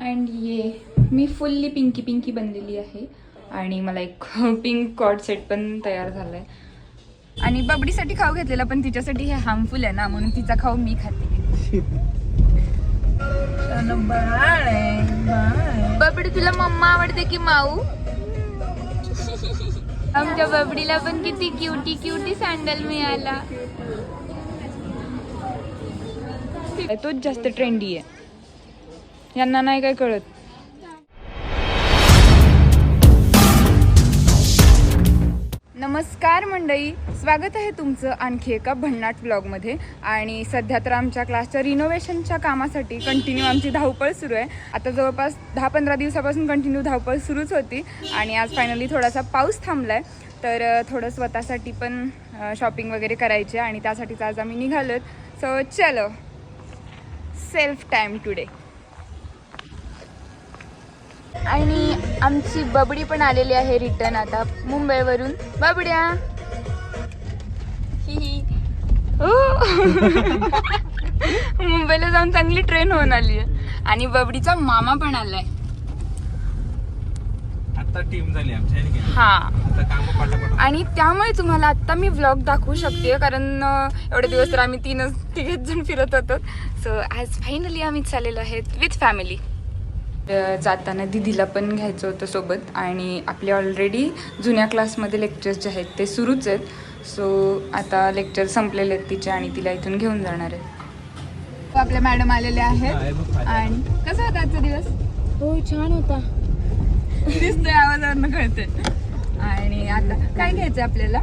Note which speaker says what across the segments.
Speaker 1: And ये मी fully Pinky Pinky बनलेली आहे. आणि मला एक पिंक कॉर्ड सेट पण तयार झाला आहे आणि बबडीसाठी खाऊ घेतलेला पण तिच्यासाठी हे हार्मफुल आहे ना म्हणून तिचा खाऊ मी खाते. बबडी तुला मम्मा आवडते की माऊ? आमच्या बबडीला पण किती क्युटी क्युटी सँडल मिळाला. तोच जास्त ट्रेंडी आहे. यांना नाही काय कळत. नमस्कार मंडळी स्वागत आहे तुमचं आणखी एका भन्नाट ब्लॉगमध्ये आणि सध्या तर आमच्या क्लासच्या रिनोव्हेशनच्या कामासाठी कंटिन्यू आमची धावपळ सुरू आहे. आता जवळपास दहा पंधरा दिवसापासून कंटिन्यू धावपळ सुरूच होती. आणि आज फायनली थोडासा पाऊस थांबला आहे तर थोडं स्वतःसाठी पण शॉपिंग वगैरे करायची आहे. आणि त्यासाठीच आज आम्ही निघालोत. सो चलो. सेल्फ टाईम टुडे आणि आमची बबडी पण आलेली आहे रिटर्न आता मुंबईवरून. बबड्या. हि हि. हो. मुंबईला जाऊन चांगली ट्रेन होऊन आली आहे. आणि बबडीचा मामा पण आलाय.
Speaker 2: आता टीम झाली आमची?
Speaker 1: हा
Speaker 2: आता काम पटापट
Speaker 1: आणि त्यामुळे तुम्हाला आता मी व्लॉग दाखवू शकते कारण एवढे दिवस तर आम्ही तीनच तिघेच जण फिरत होतो. सो आज फायनली आम्ही चाललेलो आहेत विथ फॅमिली जाताना दिदीला पण घ्यायचं होतं सोबत. आणि आपले ऑलरेडी जुन्या क्लासमध्ये लेक्चर्स जे आहेत ते सुरूच आहेत. सो आता लेक्चर संपलेले आहेत तिचे आणि तिला इथून घेऊन जाणार आहे. आपल्या मॅडम आलेल्या आहेत. आणि कसा होता आजचा दिवस? हो छान होता. दिसतोय आवाजावरनं कळते आणि आता काय घ्यायचं आपल्याला?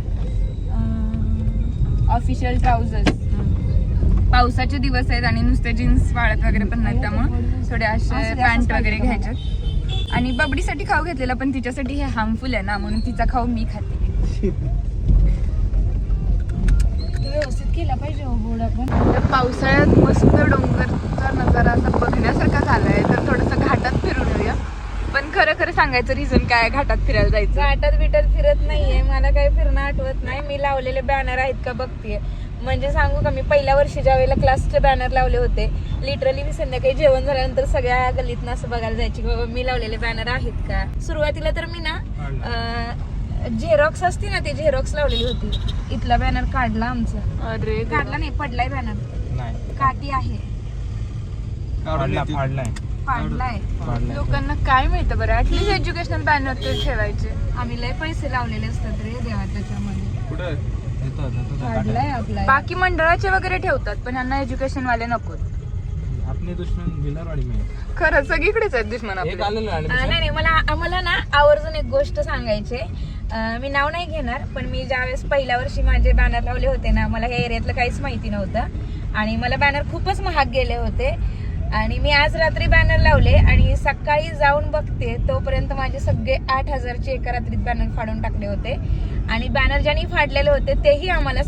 Speaker 1: ऑफिशियल ट्राउझर्स पावसाचे दिवस आहेत आणि नुसते जीन्स वाळत वगैरे पण नाहीत त्यामुळे. थोडे असे पॅन्ट वगैरे घ्यायचे. आणि बबडीसाठी खाऊ घेतलेला पण तिच्यासाठी हे हार्मफुल आहे ना म्हणून तिचा खाऊ मी खाते.
Speaker 3: व्यवस्थित केला पाहिजे हो बोर्ड आपण.
Speaker 1: तर पावसाळ्यात मस्त डोंगरचा नजारा असा बघण्यासारखा झालाय तर थोडंसं घाटात फिरून येऊया. पण खरं खरं सांगायचं रिझन काय घाटात फिरायला जायचं?
Speaker 3: घाटात बिटात फिरत नाहीये मला काही फिरणं आठवत नाही. मी लावलेले बॅनर आहेत का बघतीये. म्हणजे सांगू का मी पहिल्या वर्षी ज्या वेळेला क्लासचे बॅनर लावले होते लिटरली मी संध्याकाळी जेवण झाल्यानंतर सगळ्या गल्लीतनं असं बघायला जायची की बाबा मी लावलेले बॅनर आहेत का? सुरुवातीला तर मी ना झेरॉक्स असते ना ते झेरॉक्स लावलेली होती. इथला बॅनर काढला आमचा.
Speaker 1: अरे
Speaker 3: काढला नाही पडलाय बॅनर
Speaker 2: नाही.
Speaker 3: काठी आहे. पाडलाय
Speaker 1: लोकांना काय मिळतं बरं? ऍटलीस्ट एज्युकेशनल बॅनर तर ठेवायचे.
Speaker 3: आम्ही लय पैसे लावलेले असतात रे देवा त्याच्यामध्ये. काढलाय आपला.
Speaker 1: बाकी मंडळाचे वगैरे ठेवतात पण यांना एज्युकेशन वाले नको.
Speaker 2: आपले दुश्मन भिलारवाडी
Speaker 1: खरं सगळीकडेच आहेत दुश्मन आपले.
Speaker 3: नाही नाही मला आम्हाला ना आवर्जून एक गोष्ट सांगायची मी नाव नाही घेणार पण मी ज्यावेळेस पहिल्या वर्षी माझे बॅनर लावले होते ना मला ह्या एरियातलं काहीच माहिती नव्हतं. आणि मला बॅनर खूपच महाग गेले होते. आणि मी आज रात्री बॅनर लावले आणि सकाळी जाऊन बघते तोपर्यंत माझे सगळे आठ हजारचे एका रात्रीत बॅनर फाडून टाकले होते. आणि बॅनर ज्यांनी फाडलेले होते तेही आम्हाला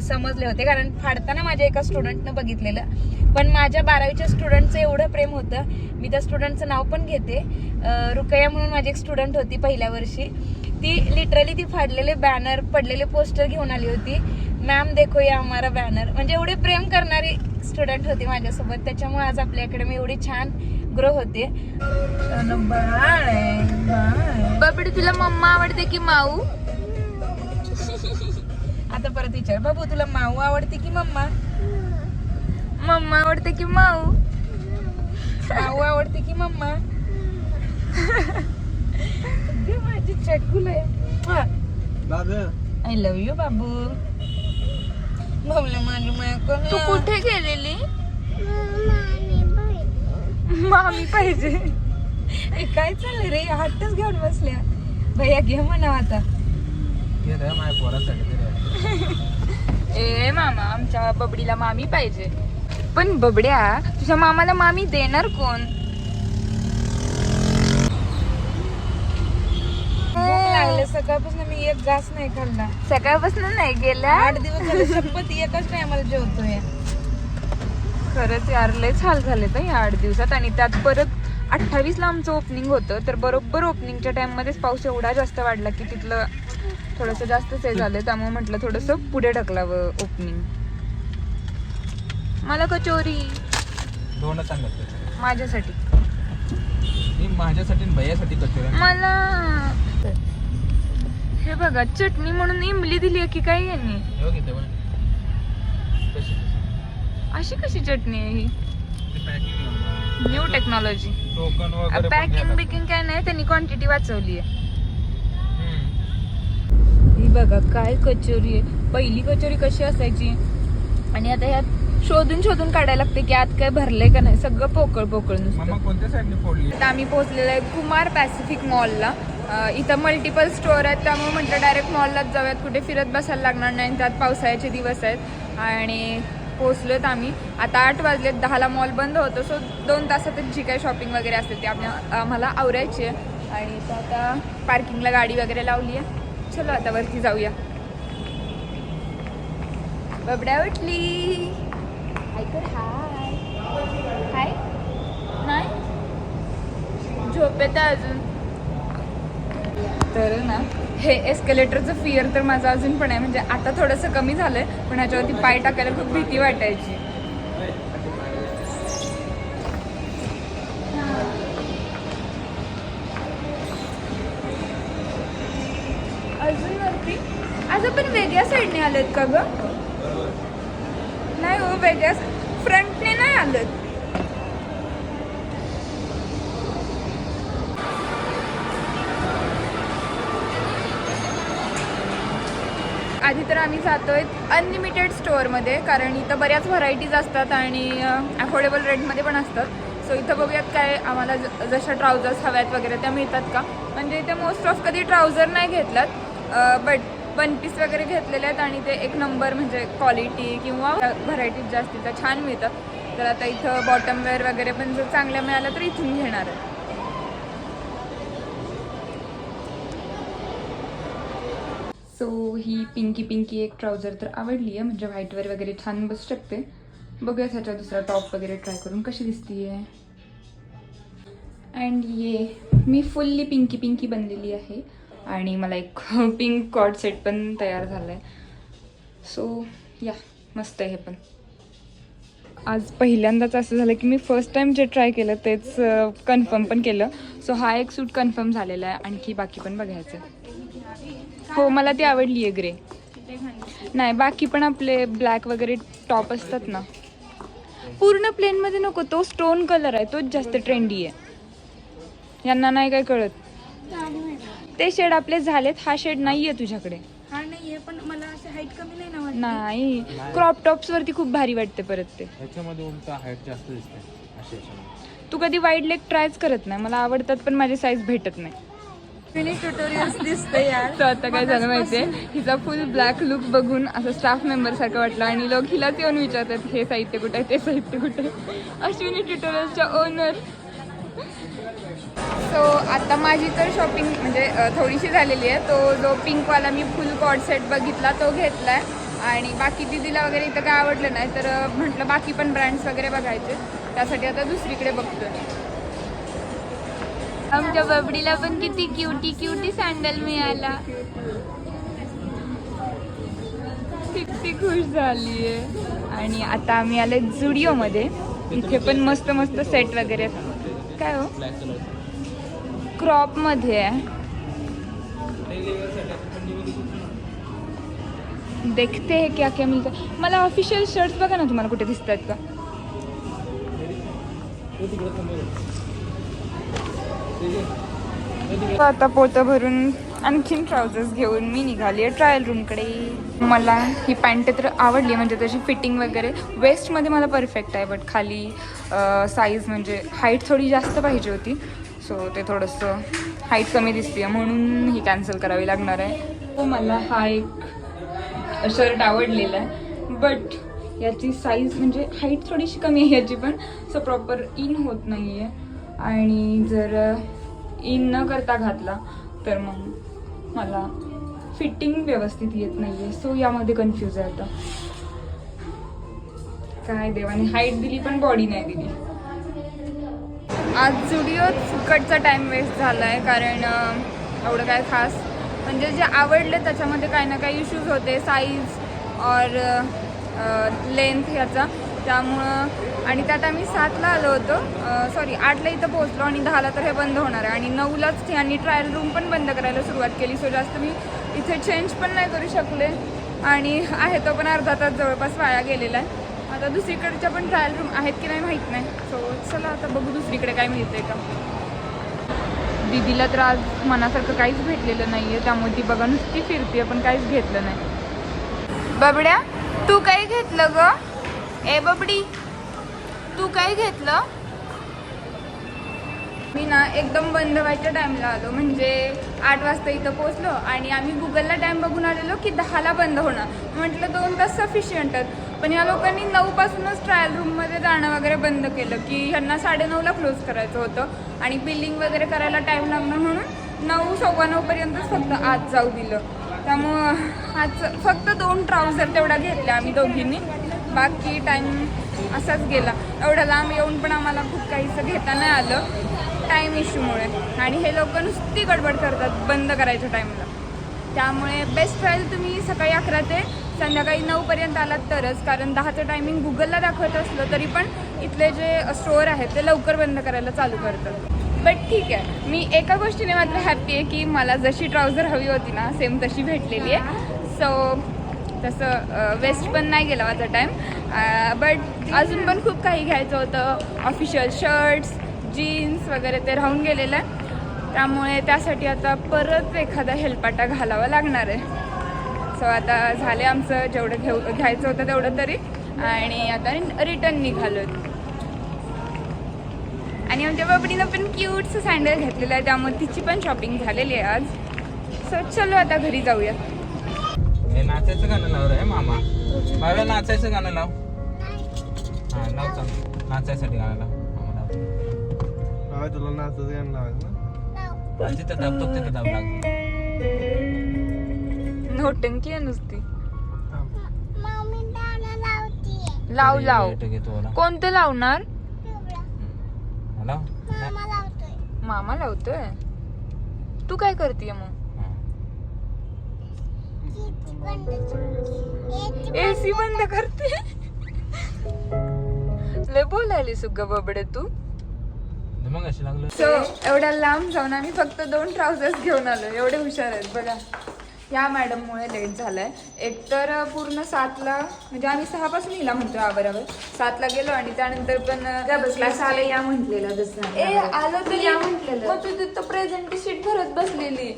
Speaker 3: समजले होते. कारण फाडताना माझ्या एका स्टुडंटनं बघितलेलं. पण माझ्या बारावीच्या स्टुडंटचं एवढं प्रेम होतं मी त्या स्टुडंटचं नाव पण घेते. रुकया म्हणून माझी एक स्टुडंट होती पहिल्या वर्षी. ती लिटरली ती फाडलेले बॅनर पडलेले पोस्टर घेऊन आली होती. मॅम देखो या हमारा बॅनर म्हणजे एवढे प्रेम करणारी स्टुडंट होती माझ्यासोबत. त्याच्यामुळे आज आपल्या अकॅडमी एवढी छान ग्रो होते
Speaker 1: बबडी तुला मम्मा आवडते की माऊ?
Speaker 3: आता परत विचार. बाबू तुला माऊ आवडते की मम्मा?
Speaker 1: मम्मा आवडते की माऊ?
Speaker 3: माऊ आवडते की मम्मा? माझी चटकुल आहे आय लव्ह यू बाबू. बबले माझी माया
Speaker 1: तू कुठे गेलेली? मामी पाहिजे.
Speaker 3: हे काय चाललंय रे? हट्टच घेऊन बसल्या. भैया घे म्हणा आता.
Speaker 2: घे रे माझ्या पोरासाठी तरी
Speaker 1: ए मामा आमच्या बबडीला मामी पाहिजे. पण बबड्या तुझ्या मामाला मामी देणार कोण?
Speaker 3: लागले. सकाळपासून मी एक घास नाही खाल्ला.
Speaker 1: सकाळपासून नाही गेल्या?
Speaker 3: आठ दिवस झाले शपथ एकच टायमाला जेवतोय.
Speaker 1: खरंच यार लयच हाल झाले तर या आठ दिवसात. आणि त्यात परत अठ्ठावीसला आमचं ओपनिंग होतं तर बरोबर ओपनिंगच्या टाइममध्येच पाऊस एवढा जास्त वाढला की तिथलं थोडंसं जास्तच हे झालं. त्यामुळे म्हटलं थोडंसं पुढे ढकलावं ओपनिंग मला कचोरी.
Speaker 2: दोनच आणलं
Speaker 1: माझ्यासाठी.
Speaker 2: माझ्यासाठी आणि भैयासाठी कचोरी.
Speaker 1: मला. हे बघा चटणी म्हणून इमली दिली आहे की काय यांनी? अशी कशी चटणी आहे ही. New technology packing. बिकिंग काय नाही त्यांनी क्वांटिटी वाचवली आहे. ही बघा काय कचोरी आहे. पहिली कचोरी कशी असायची? आणि आता ह्यात शोधून शोधून काढायला लागते की आत काय भरलंय का नाही. सगळं पोकळ पोकळ
Speaker 2: मामा
Speaker 1: नुसतं
Speaker 2: कोणत्या साईडने फोडली?
Speaker 1: आता आम्ही पोहोचलेलो आहे कुमार पॅसिफिक मॉलला. इथं मल्टिपल स्टोअर आहेत. त्यामुळे म्हटलं डायरेक्ट मॉललाच जाऊयात. कुठे फिरत बसायला लागणार नाही. त्यात पावसाळ्याचे दिवस आहेत. आणि पोहोचलोत आम्ही. आता आठ वाजलेत. दहाला मॉल बंद होतो. सो दोन तासातच जी काही शॉपिंग वगैरे असते ती आपल्या आम्हाला आवरायची आहे. आणि तर आता पार्किंगला गाडी वगैरे लावली आहे. चलो आता वरती जाऊया. बबड्या उठली. ऐकर हाय. हाय. नाही? झोपेत अजून. तर ना हे एस्केलेटरचं फिअर तर माझं अजून पण आहे. म्हणजे आता थोडंसं कमी झालंय पण ह्याच्यावरती पाय टाकायला खूप भीती वाटायची. अजून वरती असं पण वेगळ्या साईडने आलेत का ग? नाही हो वेगळ्या फ्रंटने नाही आलेत. आम्ही तर आम्ही अनलिमिटेड स्टोअरमध्ये कारण इथं बऱ्याच व्हरायटीज असतात आणि अफोर्डेबल रेटमध्ये पण असतात. सो इथं बघूयात काय आम्हाला ज- जशा ट्राउझर्स हव्यात वगैरे त्या मिळतात का? म्हणजे इथे मोस्ट ऑफ कधी ट्राउझर नाही घेतलात बट वन पीस वगैरे घेतलेले आहेत आणि ते एक नंबर म्हणजे क्वालिटी किंवा व्हरायटीज जास्तीत छान मिळतात तर आता इथं बॉटम वेअर वगैरे पण जर चांगल्या मिळाल्या तर इथून घेणार आहे. सो ही पिंकी पिंकी एक ट्राउजर तर आवडली आहे. म्हणजे व्हाईटवर वगैरे छान बसू शकते. बघूया त्याच्या दुसरा टॉप वगैरे ट्राय करून कशी दिसतीये. अँड ये मी फुल्ली पिंकी पिंकी बनलेली आहे. आणि मला एक पिंक कॉड सेट पण तयार झाला आहे सो या मस्त आहे हे पण. आज पहिल्यांदाच असं झालं की मी फर्स्ट टाईम जे ट्राय केलं तेच कन्फर्म पण केलं. सो हा एक सूट कन्फर्म झालेला आहे. आणखी बाकी पण बघायचं आहे. हो मला ती आवडली आहे ग्रे. नाही बाकी पण आपले ब्लॅक वगैरे टॉप असतात ना. पूर्ण प्लेनमध्ये नको तो स्टोन कलर आहे तोच जास्त ट्रेंडी आहे. यांना नाही काय कळत. ते शेड आपले झालेत हा शेड नाही आहे तुझ्याकडे.
Speaker 3: हा नाहीये पण मला असं हाईट कमी नाही ना वाटत.
Speaker 1: नाही क्रॉप टॉप्स वरती खूप भारी वाटते परत ते.
Speaker 2: याच्यामध्ये उलट हाईट जास्त दिसते अशी याच्यामध्ये.
Speaker 1: तू कधी वाईड लेग ट्रायच करत नाही मला आवडतात पण माझी साईज भेटत नाही. तर आता काय झालं माहितीये? हिचा फुल ब्लॅक लुक बघून असं स्टाफ मेंबर सारखं वाटलं आणि लोक हिलाच येऊन विचारतात हे साहित्य कुठे आहे? ते साहित्य कुठे आहे? अश्विनी ट्युटोरियलच्या ओनर सो आता माझी तर शॉपिंग म्हणजे थोडीशी झालेली आहे. तो जो पिंकवाला मी फुल कॉड सेट बघितला तो घेतलाय. आणि बाकी दिदीला वगैरे इथं काय आवडलं नाही तर म्हटलं बाकी पण ब्रँड्स वगैरे बघायचे. त्यासाठी आता दुसरीकडे बघतोय. आमच्या बबडीला पण किती क्युटी क्युटी सँडल मिळाला. किती खुश झाली आहे आणि आता आम्ही आले जुडिओमध्ये. इथे पण मस्त मस्त सेट वगैरे. आहेत. काय हो? क्रॉपमध्ये आहे. देखते है क्या क्या मिळतं मला ऑफिशियल शर्ट्स बघा ना तुम्हाला कुठे दिसतात आहेत का? आता पोतं भरून आणखीन ट्राउजर्स घेऊन मी निघाली आहे ट्रायल रूमकडे मला ही पॅन्ट तर आवडली म्हणजे त्याची फिटिंग वगैरे. वेस्टमध्ये मला परफेक्ट आहे बट खाली साईज म्हणजे हाईट थोडी जास्त पाहिजे होती. सो ते थोडंसं हाईट कमी दिसते म्हणून ही कॅन्सल करावी लागणार आहे. मला हा एक शर्ट आवडलेला आहे. बट याची साईज म्हणजे हाईट थोडीशी कमी आहे याची पण सो प्रॉपर इन होत नाही आहे आणि जर इन न करता घातला तर मग मला फिटिंग व्यवस्थित येत नाही आहे सो यामध्ये कन्फ्यूज आहे आता. काय देवाने हाईट दिली पण बॉडी नाही दिली. आज जुडिओत फुकटचा टाइम वेस्ट झाला आहे कारण एवढं काय खास. म्हणजे जे आवडले त्याच्यामध्ये काही ना काही इश्यूज होते. साईज और लेंथ ह्याचा त्यामुळं आणि त्यात आम्ही सातला आलो होतो. सॉरी आठला इथं पोहोचलो आणि दहाला तर हे बंद होणार आहे. आणि नऊलाच यांनी ट्रायल रूम पण बंद करायला सुरुवात केली. सो जास्त मी इथे चेंज पण नाही करू शकले. आणि आहे तो पण अर्धा तास जवळपास वाया गेलेला आहे. आता दुसरीकडच्या पण ट्रायल रूम आहेत की नाही माहीत नाही. सो चला आता बघू दुसरीकडे काय मिळतंय का. दीदीला तर आज मनासारखं काहीच भेटलेलं नाही आहे त्यामुळे ती बघा नुसती फिरते पण काहीच घेतलं नाही. बबड्या तू काही घेतलं ग? ए बबडी. तू काय घेतलं? मी ना एकदम बंद व्हायच्या टाईमला आलो. म्हणजे आठ वाजता इथं पोचलो आणि आम्ही गुगलला टाईम बघून आलेलो की दहाला बंद होणार. म्हटलं दोन तास सफिशियंट आहेत. पण या लोकांनी नऊपासूनच ट्रायल रूममध्ये जाणं वगैरे बंद केलं की ह्यांना साडेनऊला क्लोज करायचं होतं. आणि बिलिंग वगैरे करायला टाईम लागणार म्हणून नऊ सव्वा नऊपर्यंतच फक्त आज जाऊ दिलं. त्यामुळं आज फक्त दोन ट्राउझर तेवढा घेतल्या आम्ही दोघींनी. बाकी टाईम असाच गेला. एवढ्या लांब येऊन पण आम्हाला खूप काहीसं घेता नाही आलं. टाईम इश्यूमुळे आणि हे लोक नुसती गडबड करतात बंद करायच्या टाईमला त्यामुळे बेस्ट राहील तुम्ही सकाळी अकरा ते संध्याकाळी नऊपर्यंत आलात तरच. कारण दहाचं टायमिंग गुगलला दाखवत असलं तरी पण इथले जे स्टोअर आहेत ते लवकर बंद करायला चालू करतात. बट ठीक आहे. मी एका गोष्टीने मात्र हॅप्पी आहे की मला जशी ट्राउझर हवी होती ना सेम तशी भेटलेली आहे. सो तसं वेस्ट पण नाही गेला माझा टाईम बट अजून पण खूप काही घ्यायचं होतं. ऑफिशियल शर्ट्स जीन्स वगैरे ते राहून गेलेलं आहे. त्यामुळे त्यासाठी आता परत एखादा हेलपाटा घालावा लागणार आहे. सो आता झाले आमचं जेवढं घेऊ घ्यायचं होतं तेवढं तरी. आणि आता रिटर्न निघालो आणि आमच्या बाबडीनं पण क्यूटचं सँडल घेतलेलं आहे. त्यामुळे तिची पण शॉपिंग झालेली आहे आज. सो चलो आता घरी जाऊया
Speaker 2: हे नाचायचं गाणं लाव रे मामा. मला नाचायचं गाणं लाव. हा लाव चांग नाचायसाठी गाणं लाव. मामा लाव.
Speaker 4: बाबा तुला नाचत गाणं लावायचं ना?
Speaker 2: तिथं दाब तो तिथं दाब लाग
Speaker 1: नोटंकी आहे नुसती. लाव लाव. कोणतं लावणार.
Speaker 2: लाव.
Speaker 1: मामा लावतोय. तू काय करते मग?
Speaker 2: हा.
Speaker 1: एसी बंद करते. लय बोलायली सुग्गा बबडे तू.
Speaker 2: मग अशी लागलं.
Speaker 1: सो एवढ्या लांब जाऊन आम्ही फक्त दोन ट्राउझर्स घेऊन आलो. एवढे हुशार आहेत. बघा या मॅडममुळे लेट झालाय. एकतर पूर्ण सातला म्हणजे आम्ही सहापासून हिला म्हणतो बरोबर सातला गेलो आणि त्यानंतर पण आले या म्हटलेलं. ए आलो तर या म्हटलेलं. मग तू तिथं प्रेझेंट शीट भरत बसलेली.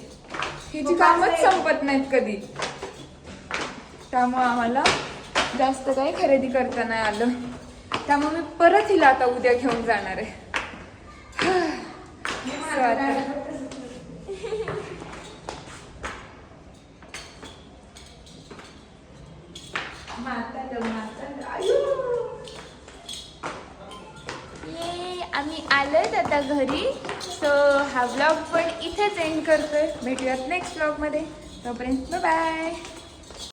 Speaker 1: हिची कामच संपत नाहीत कधी. त्यामुळे आम्हाला जास्त काही खरेदी करता नाही आलं. त्यामुळे मी परत हिला आता उद्या घेऊन जाणार आहे. आम्ही आलोय आता घरी. सो हा व्लॉग पण इथेच एंड करतोय. भेटूयात नेक्स्ट व्लॉगमध्ये. तोपर्यंत बाय